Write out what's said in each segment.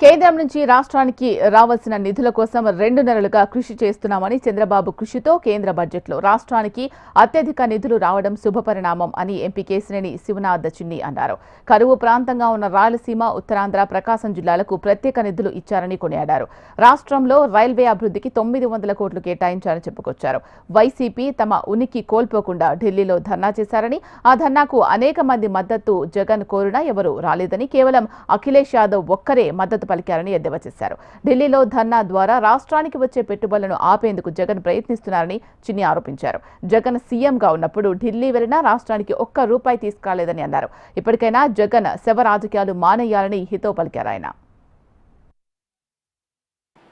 కేంద్రం నుంచి రాష్ట్రానికి రావాల్సిన నిధుల కోసం రెండు నెలలుగా కృషి చేస్తున్నామని చంద్రబాబు కృషితో కేంద్ర బడ్జెట్లో రాష్ట్రానికి అత్యధిక నిధులు రావడం శుభపరిణామం అని ఎంపీ కేసినేని శివనాథ్ చిన్ని అన్నారు. కరువు ప్రాంతంగా ఉన్న రాయలసీమ ఉత్తరాంధ్ర ప్రకాశం జిల్లాలకు ప్రత్యేక నిధులు ఇచ్చారని కొనియాడారు. రాష్ట్రంలో రైల్వే అభివృద్ధికి తొమ్మిది వందల కోట్లు కేటాయించారని చెప్పుకొచ్చారు. వైసీపీ తమ ఉనికి కోల్పోకుండా ఢిల్లీలో ధర్నా చేశారని ఆ ధర్నాకు అనేక మంది మద్దతు జగన్ కోరినా ఎవరూ రాలేదని కేవలం అఖిలేష్ యాదవ్ ఒక్కరే మద్దతు పలికారని ఎద్దేవా చేశారు. ఢిల్లీలో ధర్నా ద్వారా రాష్ట్రానికి వచ్చే పెట్టుబడులను ఆపేందుకు జగన్ ప్రయత్నిస్తున్నారని చిన్ని ఆరోపించారు. జగన్ సీఎంగా ఉన్నప్పుడు ఢిల్లీ వెళ్ళినా రాష్ట్రానికి ఒక్క రూపాయి తీసుకురాలేదని అన్నారు. ఇప్పటికైనా జగన్ శవ రాజకీయాలు మానేయాలని హితో పలికారు ఆయన.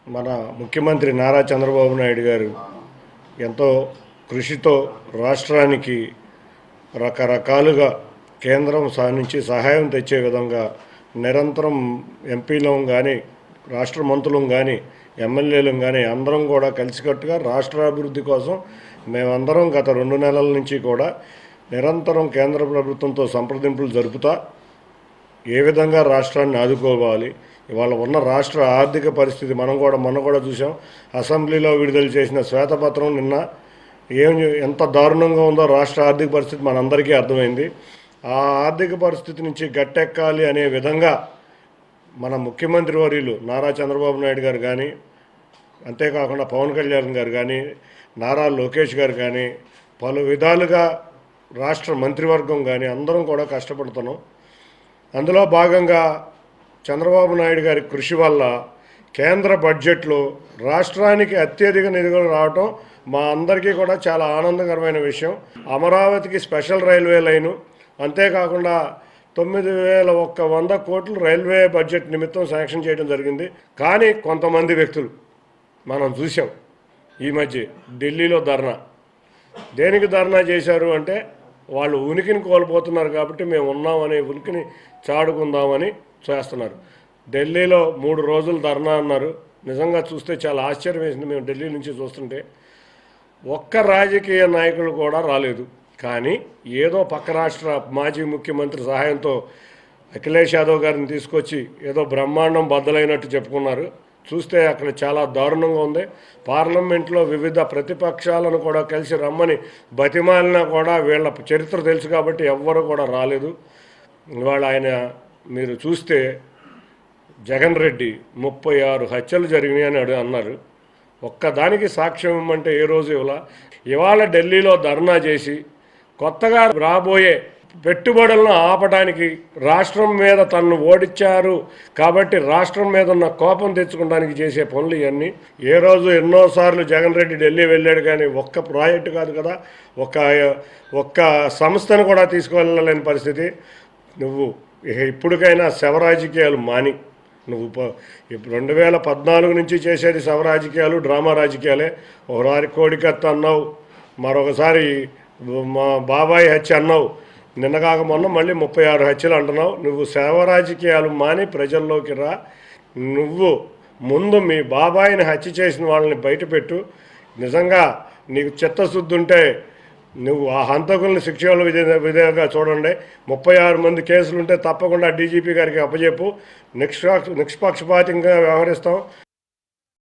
మన ముఖ్యమంత్రి నారా చంద్రబాబు నాయుడు గారు ఎంతో కృషితో రాష్ట్రానికి రకరకాలుగా కేంద్రం నుంచి సహాయం తెచ్చే విధంగా నిరంతరం ఎంపీలం కానీ రాష్ట్ర మంత్రులం కానీ ఎమ్మెల్యేలం కానీ అందరం కూడా కలిసికట్టుగా రాష్ట్ర అభివృద్ధి కోసం మేమందరం గత రెండు నెలల నుంచి కూడా నిరంతరం కేంద్ర ప్రభుత్వంతో సంప్రదింపులు జరుపుతా ఏ విధంగా రాష్ట్రాన్ని ఆదుకోవాలి ఇవాళ ఉన్న రాష్ట్ర ఆర్థిక పరిస్థితి మనం కూడా మొన్న కూడా చూసాం అసెంబ్లీలో విడుదల చేసిన శ్వేతపత్రం నిన్న ఏం ఎంత దారుణంగా ఉందో రాష్ట్ర ఆర్థిక పరిస్థితి మనందరికీ అర్థమైంది. ఆ ఆర్థిక పరిస్థితి నుంచి గట్టెక్కాలి అనే విధంగా మన ముఖ్యమంత్రి వర్యులు నారా చంద్రబాబు నాయుడు గారు కానీ అంతేకాకుండా పవన్ కళ్యాణ్ గారు కానీ నారా లోకేష్ గారు కానీ పలు విధాలుగా రాష్ట్ర మంత్రివర్గం కానీ అందరం కూడా కష్టపడుతున్నాం. అందులో భాగంగా చంద్రబాబు నాయుడు గారి కృషి వల్ల కేంద్ర బడ్జెట్లో రాష్ట్రానికి అత్యధిక నిధులు రావటం మా అందరికీ కూడా చాలా ఆనందకరమైన విషయం. అమరావతికి స్పెషల్ రైల్వే లైను అంతేకాకుండా తొమ్మిది వేల ఒక్క వంద కోట్లు రైల్వే బడ్జెట్ నిమిత్తం శాంక్షన్ చేయడం జరిగింది. కానీ కొంతమంది వ్యక్తులు మనం చూసాం ఈ మధ్య ఢిల్లీలో ధర్నా. దేనికి ధర్నా చేశారు అంటే వాళ్ళు ఉనికిని కోల్పోతున్నారు కాబట్టి మేము ఉన్నామని ఉనికిని చాడుకుందామని చేస్తున్నారు. ఢిల్లీలో మూడు రోజులు ధర్నా అన్నారు. నిజంగా చూస్తే చాలా ఆశ్చర్యం వేసింది. మేము ఢిల్లీ నుంచి చూస్తుంటే ఒక్క రాజకీయ నాయకులు కూడా రాలేదు. కానీ ఏదో పక్క రాష్ట్ర మాజీ ముఖ్యమంత్రి సహాయంతో అఖిలేష్ యాదవ్ గారిని తీసుకొచ్చి ఏదో బ్రహ్మాండం బద్దలైనట్టు చెప్పుకున్నారు. చూస్తే అక్కడ చాలా దారుణంగా ఉంది. పార్లమెంట్లో వివిధ ప్రతిపక్షాలను కూడా కలిసి రమ్మని బతిమాలినా కూడా వీళ్ళ చరిత్ర తెలుసు కాబట్టి ఎవ్వరు కూడా రాలేదు. ఇవాళ ఆయన మీరు చూస్తే జగన్ రెడ్డి ముప్పై ఆరు హత్యలు జరిగినాయని అడు అన్నారు. ఒక్కదానికి సాక్ష్యం ఇమ్మంటే ఏ రోజు ఇవాళ ఇవాళ ఢిల్లీలో ధర్నా చేసి కొత్తగా రాబోయే పెట్టుబడులను ఆపడానికి రాష్ట్రం మీద తనను ఓడించారు కాబట్టి రాష్ట్రం మీద ఉన్న కోపం తెచ్చుకోవడానికి చేసే పనులు ఇవన్నీ. ఏ రోజు ఎన్నోసార్లు జగన్ రెడ్డి ఢిల్లీ వెళ్ళాడు కానీ ఒక్క ప్రాజెక్టు కాదు కదా. ఒక్క ఒక్క సంస్థను కూడా తీసుకువెళ్ళలేని పరిస్థితి. నువ్వు ఇప్పటికైనా శవ రాజకీయాలు మాని. నువ్వు రెండు వేల పద్నాలుగు నుంచి చేసేది శవ రాజకీయాలు డ్రామా రాజకీయాలే. ఒకసారి కోడికత్త అన్నావు మరొకసారి మా బాబాయ్ హత్య అన్నావు. నిన్నగాక మొన్న మళ్ళీ ముప్పై ఆరు హత్యలు అంటున్నావు. నువ్వు సేవ రాజకీయాలు మాని ప్రజల్లోకి రా. నువ్వు ముందు మీ బాబాయిని హత్య చేసిన వాళ్ళని బయటపెట్టు. నిజంగా నీకు చిత్తశుద్ధి ఉంటే నువ్వు ఆ హంతకుల్ని శిక్షలు విధే విధంగా చూడండి. ముప్పై ఆరు మంది కేసులుంటే తప్పకుండా డీజీపీ గారికి అప్పచెప్పు నిష్పాక్ష నిష్పక్షపాతంగా వ్యవహరిస్తాం.